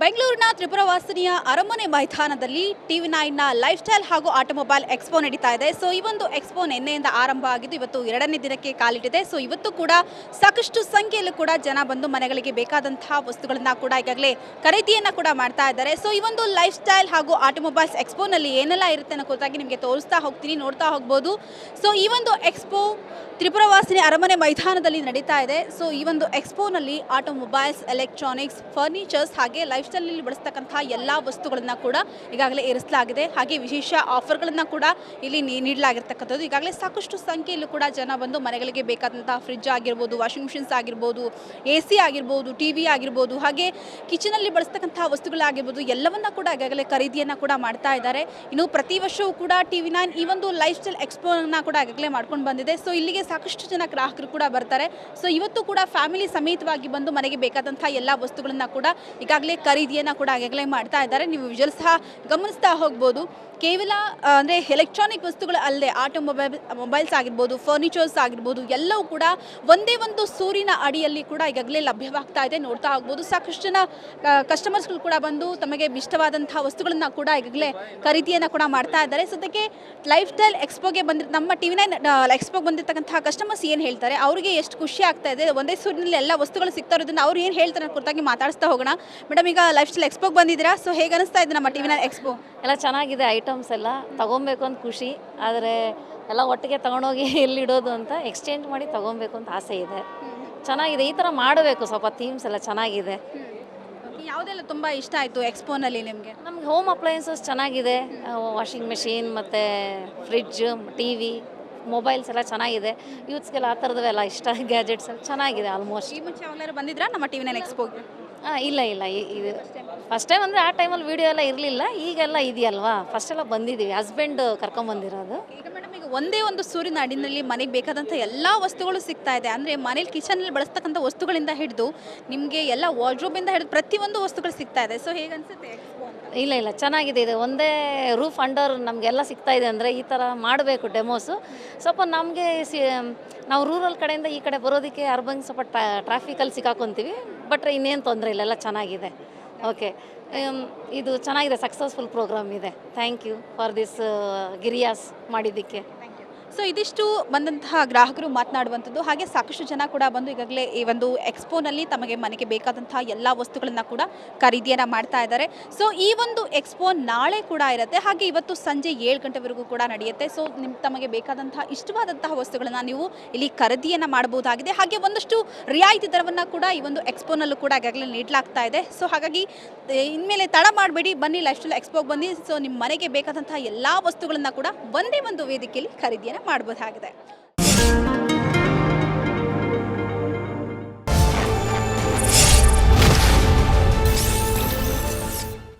ಬೆಂಗಳೂರಿನ ತ್ರಿಪುರವಾಸಿನಿಯ ಅರಮನೆ ಮೈದಾನದಲ್ಲಿ ಟಿವಿ ನೈನ್ನ ಲೈಫ್ ಸ್ಟೈಲ್ ಹಾಗೂ ಆಟೋಮೊಬೈಲ್ ಎಕ್ಸ್ಪೋ ನಡೀತಾ ಇದೆ. ಸೊ, ಈ ಒಂದು ಎಕ್ಸ್ಪೋ ನಿನ್ನೆಯಿಂದ ಆರಂಭ ಆಗಿದ್ದು ಇವತ್ತು ಎರಡನೇ ದಿನಕ್ಕೆ ಕಾಲಿಟ್ಟಿದೆ. ಸೊ, ಇವತ್ತು ಕೂಡ ಸಾಕಷ್ಟು ಸಂಖ್ಯೆಯಲ್ಲೂ ಕೂಡ ಜನ ಬಂದು ಮನೆಗಳಿಗೆ ಬೇಕಾದಂತಹ ವಸ್ತುಗಳನ್ನ ಕೂಡ ಈಗಾಗಲೇ ಖರೀದಿಯನ್ನ ಕೂಡ ಮಾಡ್ತಾ ಇದ್ದಾರೆ. ಸೊ, ಈ ಒಂದು ಲೈಫ್ ಸ್ಟೈಲ್ ಹಾಗೂ ಆಟೋಮೊಬೈಲ್ಸ್ ಎಕ್ಸ್ಪೋನಲ್ಲಿ ಏನೆಲ್ಲ ಇರುತ್ತೆ ಅನ್ನೋ ಕುರಿತಾಗಿ ನಿಮಗೆ ತೋರಿಸ್ತಾ ಹೋಗ್ತೀನಿ, ನೋಡ್ತಾ ಹೋಗ್ಬೋದು. ಸೊ, ಈ ಒಂದು ಎಕ್ಸ್ಪೋ ತ್ರಿಪುರವಾಸಿನಿ ಅರಮನೆ ಮೈದಾನದಲ್ಲಿ ನಡೀತಾ ಇದೆ. ಸೊ, ಈ ಒಂದು ಎಕ್ಸ್ಪೋನಲ್ಲಿ ಆಟೋಮೊಬೈಲ್ಸ್, ಎಲೆಕ್ಟ್ರಾನಿಕ್ಸ್, ಫರ್ನಿಚರ್ಸ್ ಹಾಗೆ ಲೈಫ್ ಸ್ಟೈಲಲ್ಲಿ ಬಳಸ್ತಕ್ಕಂತಹ ಎಲ್ಲ ವಸ್ತುಗಳನ್ನ ಕೂಡ ಈಗಾಗಲೇ ಇರಿಸಲಾಗಿದೆ ಹಾಗೆ ವಿಶೇಷ ಆಫರ್ಗಳನ್ನ ಕೂಡ ಇಲ್ಲಿ ನೀಡಲಾಗಿರ್ತಕ್ಕಂಥದ್ದು. ಈಗಾಗಲೇ ಸಾಕಷ್ಟು ಸಂಖ್ಯೆಯಲ್ಲೂ ಕೂಡ ಜನ ಬಂದು ಮನೆಗಳಿಗೆ ಬೇಕಾದಂತಹ ಫ್ರಿಜ್ ಆಗಿರ್ಬೋದು ವಾಷಿಂಗ್ ಮಿಷಿನ್ಸ್ ಆಗಿರ್ಬೋದು ಎ ಸಿ ಆಗಿರ್ಬೋದು ಟಿ ವಿ ಆಗಿರ್ಬೋದು, ಹಾಗೆ ಕಿಚನಲ್ಲಿ ಬಳಸ್ತಕ್ಕಂತಹ ವಸ್ತುಗಳಾಗಿರ್ಬೋದು, ಎಲ್ಲವನ್ನ ಕೂಡ ಈಗಾಗಲೇ ಖರೀದಿಯನ್ನ ಕೂಡ ಮಾಡ್ತಾ ಇದ್ದಾರೆ. ಇನ್ನು ಪ್ರತಿ ವರ್ಷವೂ ಕೂಡ ಟಿ ವಿ ನೈನ್ ಈ ಒಂದು ಲೈಫ್ ಸ್ಟೈಲ್ ಎಕ್ಸ್ಪೋನ ಕೂಡ ಈಗಾಗಲೇ ಮಾಡ್ಕೊಂಡು ಬಂದಿದೆ. ಸೊ ಇಲ್ಲಿಗೆ ಸಾಕಷ್ಟು ಜನ ಗ್ರಾಹಕರು ಕೂಡ ಬರ್ತಾರೆ. ಸೊ ಇವತ್ತು ಕೂಡ ಫ್ಯಾಮಿಲಿ ಸಮೇತವಾಗಿ ಬಂದು ಮನೆಗೆ ಬೇಕಾದಂತಹ ಎಲ್ಲ ವಸ್ತುಗಳನ್ನ ಕೂಡ ಈಗಾಗಲೇ ಖರೀದಿಯನ್ನ ಕೂಡ ಈಗಾಗಲೇ ಮಾಡ್ತಾ ಇದ್ದಾರೆ. ನೀವು ವಿಜುವಲ್ ಸಹ ಗಮನಿಸ್ತಾ ಹೋಗ್ಬೋದು. ಕೇವಲ ಅಂದರೆ ಎಲೆಕ್ಟ್ರಾನಿಕ್ ವಸ್ತುಗಳು ಅಲ್ಲದೆ ಆಟೋಮೊಬೈಲ್ ಮೊಬೈಲ್ಸ್ ಆಗಿರ್ಬೋದು ಫರ್ನಿಚರ್ಸ್ ಆಗಿರ್ಬೋದು, ಎಲ್ಲವೂ ಕೂಡ ಒಂದೇ ಒಂದು ಸೂರಿನ ಅಡಿಯಲ್ಲಿ ಕೂಡ ಈಗಾಗಲೇ ಲಭ್ಯವಾಗ್ತಾ ಇದೆ. ನೋಡ್ತಾ ಹೋಗ್ಬೋದು. ಸಾಕಷ್ಟು ಜನ ಕಸ್ಟಮರ್ಸ್ಗಳು ಕೂಡ ಬಂದು ತಮಗೆ ಇಷ್ಟವಾದಂತಹ ವಸ್ತುಗಳನ್ನು ಕೂಡ ಈಗಾಗಲೇ ಖರೀದಿಯನ್ನು ಕೂಡ ಮಾಡ್ತಾ ಇದ್ದಾರೆ. ಸದ್ಯಕ್ಕೆ ಲೈಫ್ ಸ್ಟೈಲ್ ಎಕ್ಸ್ಪೋಗೆ ಬಂದಿರ್, ನಮ್ಮ ಟಿ ವಿ ನೈನ್ ಎಕ್ಸ್ಪೋಗೆ ಬಂದಿರತಕ್ಕಂತಹ ಕಸ್ಟಮರ್ಸ್ ಏನು ಹೇಳ್ತಾರೆ? ಅವರಿಗೆ ಎಷ್ಟು ಖುಷಿ ಆಗ್ತಾ ಇದೆ? ಒಂದೇ ಸೂರಿನಲ್ಲಿ ಎಲ್ಲ ವಸ್ತುಗಳು ಸಿಗ್ತಾ ಇರೋದನ್ನು ಅವ್ರು ಏನು ಹೇಳ್ತಾರೆ ಕುರಿತಾಗಿ ಮಾತಾಡಿಸ್ತಾ ಹೋಗೋಣ. ಮೇಡಮ್, ಈಗ ಲೈಫ್ ಸ್ಟೈಲ್ ಎಕ್ಸ್ಪೋಗೆ ಬಂದಿದ್ದೀರಾ? ಸೊ ಹೇಗೆ ಅನಿಸ್ತಾ ಇದೆ ನಮ್ಮ ಟಿ ವಿನ ಎಕ್ಸ್ಪೋ ಎಲ್ಲ ಚೆನ್ನಾಗಿದೆ ಐಟಮ್ಸ್ ಎಲ್ಲ. ತಗೊಬೇಕು ಅಂತ ಖುಷಿ. ಆದರೆ ಎಲ್ಲ ಒಟ್ಟಿಗೆ ತಗೊಂಡೋಗಿ ಎಲ್ಲಿಡೋದು ಅಂತ ಎಕ್ಸ್ಚೇಂಜ್ ಮಾಡಿ ತಗೊಬೇಕು ಅಂತ ಆಸೆ ಇದೆ. ಚೆನ್ನಾಗಿದೆ. ಈ ಥರ ಮಾಡಬೇಕು. ಸ್ವಲ್ಪ ಥೀಮ್ಸ್ ಎಲ್ಲ ಚೆನ್ನಾಗಿದೆ. ಯಾವುದೆಲ್ಲ ತುಂಬ ಇಷ್ಟ ಆಯಿತು ಎಕ್ಸ್ಪೋನಲ್ಲಿ ನಿಮಗೆ? ನಮ್ಗೆ ಹೋಮ್ ಅಪ್ಲಯನ್ಸಸ್ ಚೆನ್ನಾಗಿದೆ. ವಾಷಿಂಗ್ ಮೆಷಿನ್ ಮತ್ತು ಫ್ರಿಡ್ಜ್ ಟಿ ವಿ ಮೊಬೈಲ್ಸ್ ಎಲ್ಲ ಚೆನ್ನಾಗಿದೆ. ಯೂತ್ಸ್ಗೆಲ್ಲ ಆ ಥರದವೆಲ್ಲ ಇಷ್ಟ. ಗ್ಯಾಜೆಟ್ಸ್ ಎಲ್ಲ ಚೆನ್ನಾಗಿದೆ ಆಲ್ಮೋಸ್ಟ್ ಈ ಮುಂಚೆ ಯಾವಾಗಲಾರು ಬಂದಿದ್ರಾ ನಮ್ಮ ಟಿ ವಿನಲ್ಲಿ ಎಕ್ಸ್ಪೋಗೆ ಹಾಂ ಇಲ್ಲ ಇಲ್ಲ. ಇದು ಫಸ್ಟ್ ಟೈಮ್ ಅಂದರೆ ಆ ಟೈಮಲ್ಲಿ ವೀಡಿಯೋ ಎಲ್ಲ ಇರಲಿಲ್ಲ. ಈಗೆಲ್ಲ ಇದೆಯಲ್ವಾ? ಫಸ್ಟ್ ಎಲ್ಲ ಬಂದಿದ್ದೀವಿ. ಹಸ್ಬೆಂಡ್ ಕರ್ಕೊಂಬಂದಿರೋದು ಈಗ ಒಂದೇ ಒಂದು ಸೂರಿನ ಅಡಿನಲ್ಲಿ ಮನೆಗೆ ಬೇಕಾದಂಥ ಎಲ್ಲ ವಸ್ತುಗಳು ಸಿಗ್ತಾ ಇದೆ. ಅಂದರೆ ಮನೇಲಿ ಕಿಚನಲ್ಲಿ ಬಳಸ್ತಕ್ಕಂಥ ವಸ್ತುಗಳಿಂದ ಹಿಡಿದು ನಿಮಗೆ ಎಲ್ಲ ವಾರ್ಡ್ರೋಬಿಂದ ಹಿಡಿದು ಪ್ರತಿಯೊಂದು ವಸ್ತುಗಳು ಸಿಗ್ತಾ ಇದೆ. ಸೊ ಹೇಗೆ ಅನಿಸುತ್ತೆ ಇಲ್ಲ ಇಲ್ಲ. ಚೆನ್ನಾಗಿದೆ ಇದು. ಒಂದೇ ರೂಫ್ ಅಂಡರ್ ನಮಗೆಲ್ಲ ಸಿಗ್ತಾ ಇದೆ ಅಂದರೆ ಈ ಥರ ಮಾಡಬೇಕು ಡೆಮೋಸು ಸ್ವಲ್ಪ ನಮಗೆ ಸಿ, ನಾವು ರೂರಲ್ ಕಡೆಯಿಂದ ಈ ಕಡೆ ಬರೋದಕ್ಕೆ ಅರ್ಬನ್ ಸ್ವಲ್ಪ ಟ್ರಾಫಿಕಲ್ಲಿ ಸಿಕ್ಕಾಕೊಂತೀವಿ. ಬಟ್ ಇನ್ನೇನು ತೊಂದರೆ ಇಲ್ಲ. ಎಲ್ಲ ಚೆನ್ನಾಗಿದೆ. ಓಕೆ ಇದು ಚೆನ್ನಾಗಿದೆ. ಸಕ್ಸಸ್ಫುಲ್ ಪ್ರೋಗ್ರಾಮ್ ಇದೆ. Thank you for this Girias ಮಾಡಿದ್ದಕ್ಕೆ. ಸೊ ಇದಿಷ್ಟು ಬಂದಂತಹ ಗ್ರಾಹಕರು ಮಾತನಾಡುವಂಥದ್ದು. ಹಾಗೆ ಸಾಕಷ್ಟು ಜನ ಕೂಡ ಬಂದು ಈಗಾಗಲೇ ಈ ಒಂದು ಎಕ್ಸ್ಪೋನಲ್ಲಿ ತಮಗೆ ಮನೆಗೆ ಬೇಕಾದಂತಹ ಎಲ್ಲ ವಸ್ತುಗಳನ್ನು ಕೂಡ ಖರೀದಿಯನ್ನು ಮಾಡ್ತಾ ಇದ್ದಾರೆ. ಸೊ ಈ ಒಂದು ಎಕ್ಸ್ಪೋ ನಾಳೆ ಕೂಡ ಇರುತ್ತೆ. ಹಾಗೆ ಇವತ್ತು ಸಂಜೆ ಏಳು ಗಂಟೆವರೆಗೂ ಕೂಡ ನಡೆಯುತ್ತೆ. ಸೊ ನಿಮ್ ತಮಗೆ ಬೇಕಾದಂತಹ ಇಷ್ಟವಾದಂತಹ ವಸ್ತುಗಳನ್ನು ನೀವು ಇಲ್ಲಿ ಖರೀದಿಯನ್ನು ಮಾಡಬಹುದಾಗಿದೆ. ಹಾಗೆ ಒಂದಷ್ಟು ರಿಯಾಯಿತಿ ದರವನ್ನು ಕೂಡ ಈ ಒಂದು ಎಕ್ಸ್ಪೋನಲ್ಲೂ ಕೂಡ ಈಗಾಗಲೇ ನೀಡಲಾಗ್ತಾ ಇದೆ. ಸೊ ಹಾಗಾಗಿ ಇನ್ಮೇಲೆ ತಡ ಮಾಡಬೇಡಿ. ಬನ್ನಿ ಲೈಫ್ ಸ್ಟೈಲ್ ಎಕ್ಸ್ಪೋಗೆ ಬನ್ನಿ. ಸೊ ನಿಮ್ಮ ಮನೆಗೆ ಬೇಕಾದಂತಹ ಎಲ್ಲ ವಸ್ತುಗಳನ್ನು ಕೂಡ ಒಂದೇ ಒಂದು ವೇದಿಕೆಯಲ್ಲಿ ಖರೀದಿಯನ್ನು ಮಾಡಬಹುದಾಗಿದೆ